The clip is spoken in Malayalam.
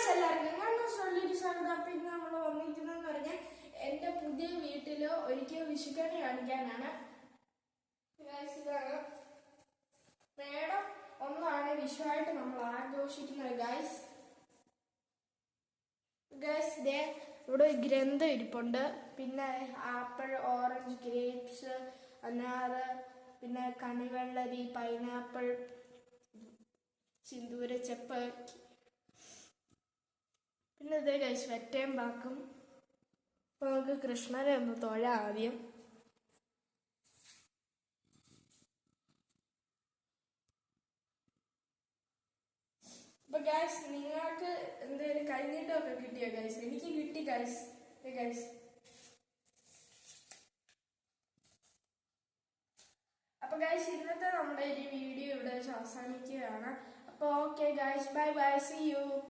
ഗായ്സ് എല്ലാവർക്കും ഞാൻ സൊല്ലൊരു ഇന്ന് നമ്മൾ വന്നിരിക്കുന്നതെന്ന് പറഞ്ഞാൽ എന്റെ പുതിയ വീട്ടിൽ ഒരിക്കൽ വിഷുക്കണി കാണിക്കാനാണ് ഇതാണ് മേടം ഒന്നാണ് വിഷുവായിട്ട് നമ്മൾ ആഘോഷിക്കുന്നത് ഗൈസ് ഗൈസ് ദേ ഇവിടെ ഒരു ഗ്രന്ഥം ഇരിപ്പുണ്ട്. പിന്നെ ആപ്പിൾ ഓറഞ്ച് ഗ്രേപ്സ് അനാറ് പിന്നെ കണിവെള്ളരി പൈനാപ്പിൾ സിന്ദൂരച്ചെപ്പ് ഇതേ കഴിച്ച് വെറ്റയും പാക്കും. അപ്പോൾ നമുക്ക് കൃഷ്ണനെ ഒന്ന് തൊഴ ആദ്യം. അപ്പൊ ഗൈസ് നിങ്ങൾക്ക് എന്തെങ്കിലും കൈനീട്ടമൊക്കെ കിട്ടിയോ ഗൈസ് എനിക്ക് കിട്ടി ഗൈസ് ഗൈസ് അപ്പൊ ഗൈസ് ഇന്നത്തെ നമ്മുടെ ഒരു വീഡിയോ ഇവിടെ വെച്ച് അവസാനിക്കുകയാണ്. അപ്പൊ okay guys bye bye see you